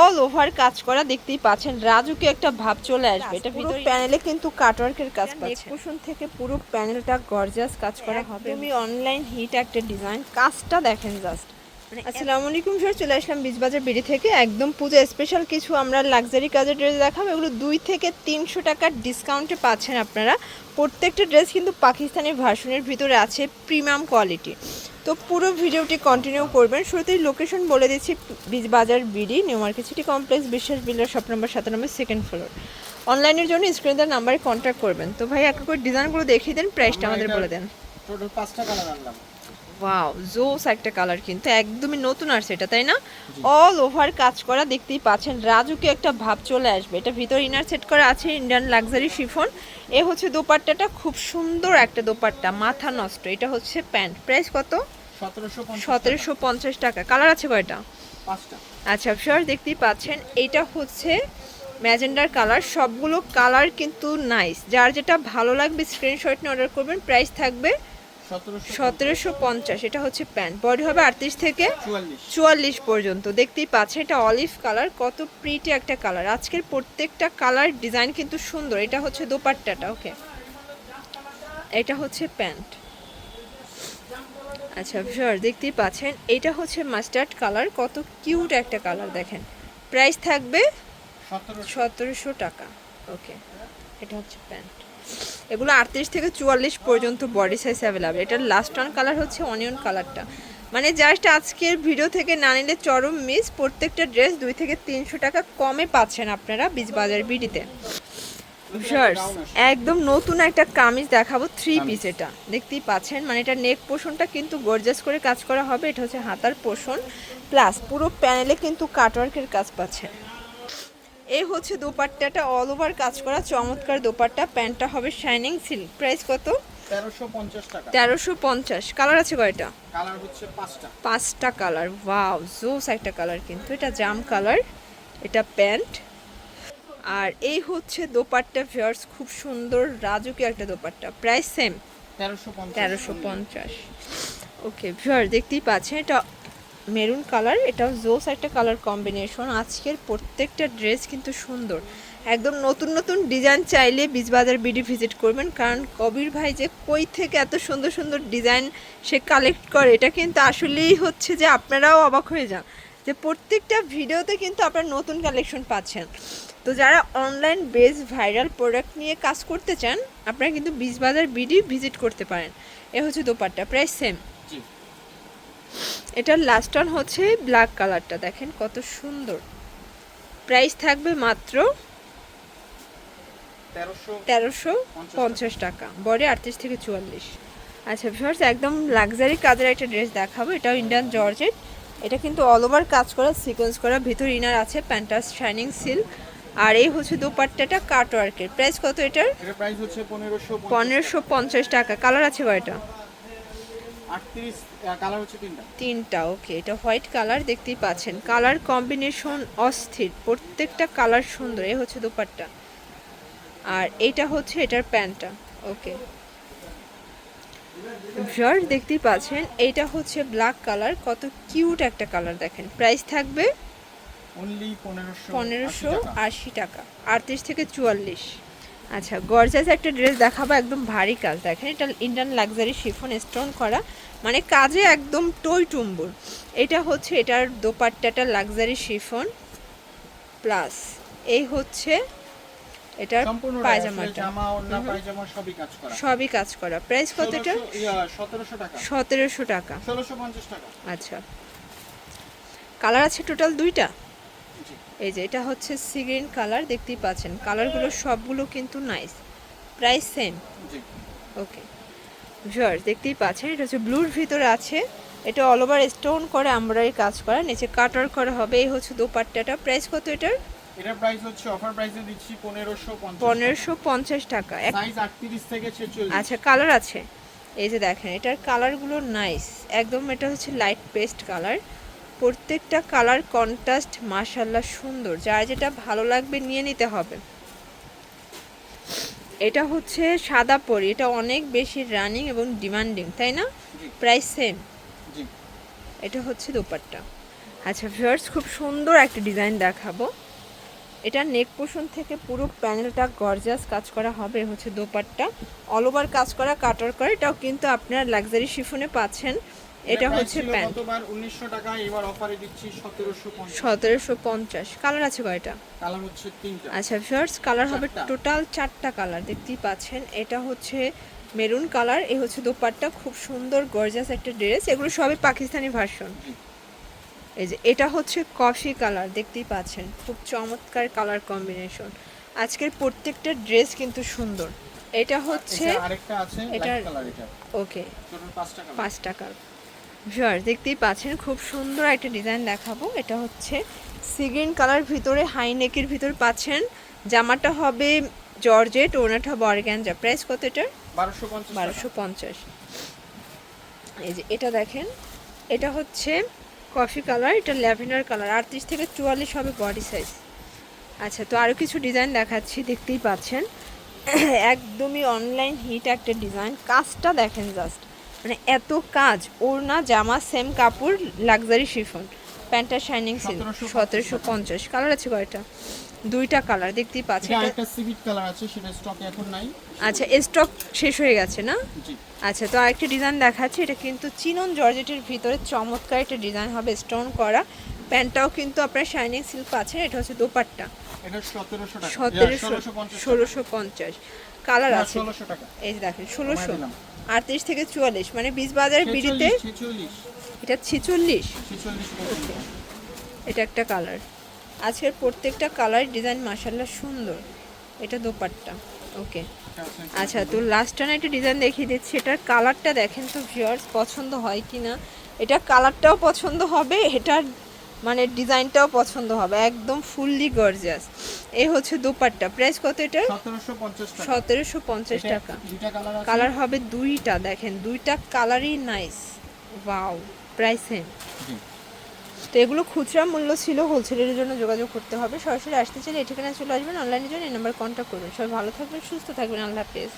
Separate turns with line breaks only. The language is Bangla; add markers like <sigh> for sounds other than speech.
অল ওভার কাজ করা দেখতেই পাচ্ছেন। রাজুকে একটা ভাব চলে আসবে। এটা পুরো প্যানেলে কিন্তু কাটওয়ার্কের কাজ পাচ্ছে। কুশন থেকে পুরো প্যানেলটা গর্জাস কাজ করা হবে। তুমি অনলাইন হিট একটা ডিজাইন কাজটা দেখেন জাস্ট আসসালামু আলাইকুম স্যার চলে আসলাম বীজবাজার বিড়ি থেকে। একদম পুজো স্পেশাল কিছু আমরা লাক্সারি কাজের ড্রেস দেখাবো। এগুলো দুই থেকে তিনশো টাকার ডিসকাউন্টে পাচ্ছেন আপনারা। প্রত্যেকটা ড্রেস কিন্তু পাকিস্তানি ভার্সনের ভিতরে আছে প্রিমিয়াম কোয়ালিটি তো পুরো ভিডিওটি কন্টিনিউ করবেন। শুরুতেই লোকেশন বলে দিচ্ছি Bijbazar BD new market city complex Biswas builder shop number সাতানব্বই সেকেন্ড ফ্লোর অনলাইনের জন্য স্ক্রিনে দেওয়ার নাম্বারে কন্ট্যাক্ট করবেন। তো ভাই এক করে ডিজাইনগুলো দেখিয়ে দেন প্রাইসটা আমাদের বলে দেন।
টোটাল পাঁচটা কালার আনলাম।
ওয়াও জোস একটা কালার কিন্তু একদমই নতুন আর সেটা তাই না? অল ওভার কাজ করা দেখতেই পাচ্ছেন রাজুকে একটা ভাব চলে আসবে। এটা ভিতর ইনার সেট করা আছে ইন্ডিয়ান লাক্সারি শিফন এ হচ্ছে দোপাট্টাটা খুব সুন্দর একটা দোপাট্টা মাথা নষ্ট। এটা হচ্ছে প্যান্ট প্রাইস কত?
সতেরোশো
পঞ্চাশ টাকা। কালার আছে কয়টা? আচ্ছা ফিওর দেখতেই পাচ্ছেন। এটা হচ্ছে ম্যাজেন্ডার কালার সবগুলো কালার কিন্তু নাইস যার যেটা ভালো লাগবে স্ক্রিনশট নিয়ে অর্ডার করবেন। প্রাইস থাকবে
সতেরোশো
পঞ্চাশ এটা হচ্ছে প্যান্ট। বডি হবে আটত্রিশ থেকে
চুয়াল্লিশ।
পর্যন্ত। দেখতেই পাচ্ছেন এটা অলিভ কালার কত প্রিটি একটা কালার। আজকের প্রত্যেকটা কালার ডিজাইন কিন্তু সুন্দর। এটা হচ্ছে দোপাট্টাটা ওকে? এটা হচ্ছে প্যান্ট। আচ্ছা ভিউয়ার দেখতেই পাচ্ছেন এটা হচ্ছে মাস্টার্ড কালার। কত কিউট একটা কালার দেখেন। প্রাইস থাকবে
সতেরোশো।
সতেরোশো টাকা ওকে? এটা হচ্ছে প্যান্ট। এগুলো আটত্রিশ থেকে চুয়াল্লিশ পর্যন্ত বডি সাইজ অ্যাভেলেবেল এটার লাস্ট অন কালার হচ্ছে অনিয়ন কালারটা মানে জাস্ট আজকের ভিডিও থেকে না নিলে চরম মিস প্রত্যেকটা ড্রেস দুই থেকে তিনশো টাকা কমে পাচ্ছেন আপনারা বীজবাজার বিডিতে। শার্টস একদম নতুন একটা কামিজ দেখাবো থ্রি পিস এটা। দেখতেই পাচ্ছেন মানে এটা নেক পোষণটা কিন্তু গর্জাস করে কাজ করা হবে। এটা হচ্ছে হাতার পোষণ প্লাস পুরো প্যানেলে কিন্তু কাটওয়ার্কের কাজ পাচ্ছেন এই হচ্ছে দোপাট্টাটা অল ওভার কাজ করা চমৎকার দোপাট্টা প্যান্টটা হবে শাইনিং সিল্ক প্রাইস কত?
তেরোশো পঞ্চাশ টাকা।
তেরোশো পঞ্চাশ কালার আছে কয়টা?
কালার হচ্ছে পাঁচটা।
পাঁচটা কালার ওয়াও জোস একটা কালার কিন্তু এটা জাম কালার এটা প্যান্ট। আর এই হচ্ছে দোপাট্টা ফিয়ার্স খুব সুন্দর রাজুকি একটা দোপাট্টা প্রাইস সেম
তেরোশো পঞ্চাশ।
ওকে ভিউয়ার দেখতেই পাচ্ছেন এটা মেরুন কালার, এটাও জোস একটা কালার কম্বিনেশন আজকের প্রত্যেকটা ড্রেস কিন্তু সুন্দর। একদম নতুন নতুন ডিজাইন চাইলে বীজবাজার বিডি ভিজিট করবেন। কারণ কবির ভাই যে কই থেকে এত সুন্দর সুন্দর ডিজাইন সে কালেক্ট করে, এটা কিন্তু আসলেই হচ্ছে যে আপনারাও অবাক হয়ে যান যে প্রত্যেকটা ভিডিওতে কিন্তু আপনারা নতুন কালেকশন পাচ্ছেন। তো যারা অনলাইন বেস ভাইরাল প্রোডাক্ট নিয়ে কাজ করতে চান, আপনারা কিন্তু বীজবাজার বিডি ভিজিট করতে পারেন। এ হচ্ছে দোপাট্টা, প্রায় সেম এটার লাস্ট অন হচ্ছে ব্ল্যাক কালারটা দেখেন কত সুন্দর। প্রাইস থাকবে মাত্র
তেরোশো
পঞ্চাশ টাকা। বডি আটত্রিশ থেকে চুয়াল্লিশ। আচ্ছা ভিউয়ার্স একদম লাক্সারি কাজের একটা ড্রেস দেখাবো। এটাও ইন্ডিয়ান জর্জেট এটা কিন্তু অল ওভার কাজ করা সিকোয়েন্স করা। ভিতর ইনার আছে প্যান্টাস শাইনিং সিল্ক আর এই হচ্ছে দোপাট্টাটা কাট ওয়ার্কের প্রাইস কত এটার?
এটার প্রাইস হচ্ছে পনেরোশো
পনেরোশো পঞ্চাশ টাকা। কালার আছে কয়টা
আটত্রিশ কালার হচ্ছে তিনটা।
তিনটা ওকে এটা হোয়াইট কালার দেখতেই পাচ্ছেন। কালার কম্বিনেশন অস্থির প্রত্যেকটা কালার সুন্দর এই হচ্ছে দোপাট্টা। আর এইটা হচ্ছে এটার প্যান্টটা ওকে ভিউয়ার দেখতেই পাচ্ছেন এইটা হচ্ছে ব্ল্যাক কালার কত কিউট একটা কালার দেখেন। প্রাইস থাকবে
পনেরোশো
আশি টাকা আটত্রিশ থেকে চুয়াল্লিশ। আচ্ছা গর্জাস একটা ড্রেস দেখাবো একদম ভারী কাজ দেখেন। এটা ইন্ডিয়ান লাক্সারি শিফন স্টোন করা মানে কাজে একদম টই টুম্বুর এটা হচ্ছে এটার দোপাট্টাটা লাক্সারি শিফন প্লাস এই হচ্ছে এটার পায়জামাটা।
জামা ওড়না পায়জামা সবই কাজ করা।
সবই কাজ করা। প্রাইস কত এটা?
সতেরোশো টাকা।
আচ্ছা। কালার আছে টোটাল দুইটা? এই যে এটা হচ্ছে সি গ্রিন কালার দেখতেই পাচ্ছেন। কালারগুলো সবগুলো কিন্তু nice price same okay viewers দেখতেই পাচ্ছেন এটা হচ্ছে ব্লুর ভিতরে আছে। এটা অল ওভার স্টোন করে আমরাই কাজ করা নিচে কাটার করা হবে। এই হচ্ছে দোপাট্টাটা। প্রাইস কত এটার?
এটার প্রাইস হচ্ছে অফার প্রাইসে দিচ্ছি পনেরোশো পঞ্চাশ
পনেরোশো পঞ্চাশ টাকা।
সাইজ আটত্রিশ থেকে ছেচল্লিশ।
আচ্ছা কালার আছে। এই যে দেখেন এটার কালারগুলো নাইস একদম এটা হচ্ছে লাইট পেস্ট কালার প্রত্যেকটা কালার কন্ট্রাস্ট মাশাল্লাহ সুন্দর। যার যেটা ভালো লাগবে নিয়ে নিতে হবে। এটা হচ্ছে সাদা পরি। এটা অনেক বেশি রানিং এবং ডিমান্ডিং তাই না? প্রাইস সেম এটা হচ্ছে দোপাট্টা। আচ্ছা ভিউয়ার্স খুব সুন্দর একটা ডিজাইন দেখাবো। এটা নেক পোষণ থেকে পুরো প্যানেলটা গর্জাস কাজ করা হবে। হচ্ছে দোপাট্টা। অল ওভার কাজ করা কাটার করে এটাও কিন্তু আপনারা লাক্সারি শিফনে পাচ্ছেন। এটা হচ্ছে প্যান্ট।
গতবার উনিশশো টাকা এবার অফারে দিচ্ছি সতেরোশো পঞ্চাশ।
সতেরোশো পঞ্চাশ। কালার আছে কয়টা?
কালার হচ্ছে তিনটা।
আচ্ছা ফার্স্ট কালার হবে টোটাল চারটা কালার দেখতেই পাচ্ছেন। এটা হচ্ছে মেরুন কালার এই হচ্ছে দোপাট্টা। খুব সুন্দর গর্জাস একটা ড্রেস এগুলো সবই পাকিস্তানি ভার্সন এই যে এটা হচ্ছে কফি কালার দেখতেই পাচ্ছেন। খুব চমৎকার কালার কম্বিনেশন আজকের প্রত্যেকটা ড্রেস কিন্তু সুন্দর। এটা হচ্ছে
আরেকটা আছে
এটার-
কালার এটা।
ওকে
পাঁচ টাকা
পাঁচ ভিউয়ার দেখতেই পাচ্ছেন খুব সুন্দর একটা ডিজাইন দেখাবো। এটা হচ্ছে সিগ্রিন কালার ভিতরে হাই নেকের ভিতর পাচ্ছেন। জামাটা হবে জর্জেট ওনাটা হবে অর্গ্যানজা প্রাইস কত এটার?
বারোশো পঞ্চাশ
এই যে এটা দেখেন এটা হচ্ছে কফি কালার এটা ল্যাভেন্ডার কালার। আটত্রিশ থেকে চুয়াল্লিশ হবে বডি সাইজ। আচ্ছা তো আরও কিছু ডিজাইন দেখাচ্ছি দেখতেই পাচ্ছেন। <clears throat> একদমই অনলাইন হিট একটা ডিজাইন। কাজটা দেখেন জাস্ট। মানে এত কাজ ওড়না জামা সেম কাপড় লাক্সারি শিফন প্যান্টটা শাইনিং সিল্ক সতেরোশো পঞ্চাশ কালার আছে কয়টা? দুইটা কালার দেখতেই
এটা- সিভিট কালার আছে সেটা স্টকে এখন নাই।
আচ্ছা স্টক শেষ হয়ে গেছে না? আচ্ছা তো আরেকটা ডিজাইন দেখাচ্ছি এটা কিন্তু চিনন জর্জেটের ভিতরে চমৎকার একটা ডিজাইন হবে স্টোন করা। প্যান্টটাও কিন্তু আপনার শাইনিং সিল্ক পাচ্ছেন এটা হচ্ছে দোপাট্টা।
সতেরোশো ষোলোশো পঞ্চাশ
কালার আছে। এই দেখেন ষোলোশো। আটত্রিশ থেকে চুয়াল্লিশ মানে বিশ বাজারের বিড়িতে এটা ছিচল্লিশ। এটা একটা কালার। আজকের প্রত্যেকটা কালার ডিজাইন মাসাল্লাহ সুন্দর। এটা দোপাট্টা। ওকে। আচ্ছা তো লাস্ট টাইম একটা ডিজাইন দেখিয়ে দিচ্ছি। এটার কালারটা দেখেন তো ভিউয়ার্স পছন্দ হয় কি না এটা কালারটাও পছন্দ হবে এটার মানে ডিজাইনটাও পছন্দ হবে একদম ফুললি গর্জিয়াস এই হচ্ছে দোপাট্টা। প্রাইস কত এটা
সতেরোশো পঞ্চাশ টাকা। কালার
হবে দুইটা দেখেন দুইটা কালারই নাইস ওয়াও প্রাইস সেম তো এগুলো খুচরা মূল্য ছিল হোলসেলের জন্য যোগাযোগ করতে হবে। সরাসরি আসতে চাইলে এই ঠিকানায় চলে আসবেন। অনলাইনের জন্য এই নাম্বার কন্ট্যাক্ট করবেন। সবাই ভালো থাকবেন সুস্থ থাকবেন। আল্লাহ হাফেজ।